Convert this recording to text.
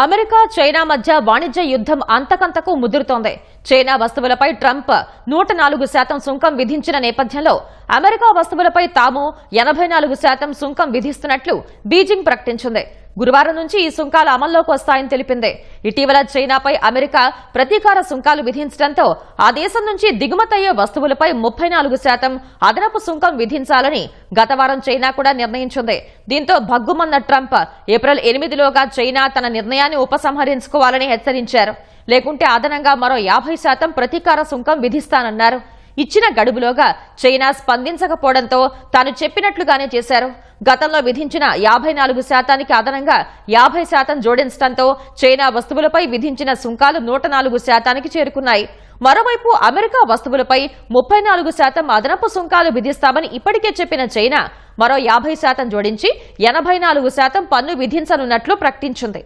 America China మధ్య వాణిజ్య యుద్ధం అంతకంతకు ముదురుతోంది. చైనా వస్తువులపై ట్రంప్ నూట నాలుగు శాతం సుంకం విధించిన నేపథ్యంలో అమెరికా వస్తువులపై తాము ఎనభై నాలుగు శాతం సుంకం విధిస్తున్నట్లు బీజింగ్ ప్రకటించింది. గురువారం నుంచి ఈ సుంకాలు అమల్లోకి వస్తాయని తెలిపింది. ఇటీవల చైనాపై అమెరికా ప్రతీకార సుంకాలు విధించడంతో ఆ దేశం నుంచి దిగుమతయ్యే వస్తువులపై ముప్పై నాలుగు శాతం అదనపు సుంకం విధించాలని గత వారం చైనా కూడా నిర్ణయించింది. దీంతో భగ్గుమన్న ట్రంప్ ఏప్రిల్ ఎనిమిదిలోగా చైనా తన నిర్ణయం నిర్ణయాన్ని ఉపసంహరించుకోవాలని హెచ్చరించారు. లేకుంటే అదనంగా మరో యాభై శాతం ప్రతీకార సుంకం విధిస్తానన్నారు. ఇచ్చిన గడువులోగా చైనా స్పందించకపోవడంతో తాను చెప్పినట్లుగానే చేశారు. గతంలో విధించిన యాభై నాలుగు శాతానికి అదనంగా యాభై శాతం జోడించడంతో చైనా వస్తువులపై విధించిన సుంకాలు నూట నాలుగు శాతానికి చేరుకున్నాయి. మరోవైపు అమెరికా వస్తువులపై ముప్పై నాలుగు శాతం అదనపు సుంకాలు విధిస్తామని ఇప్పటికే చెప్పిన చైనా మరో యాభై శాతం జోడించి ఎనభై నాలుగు శాతం పన్ను విధించనున్నట్లు ప్రకటించింది.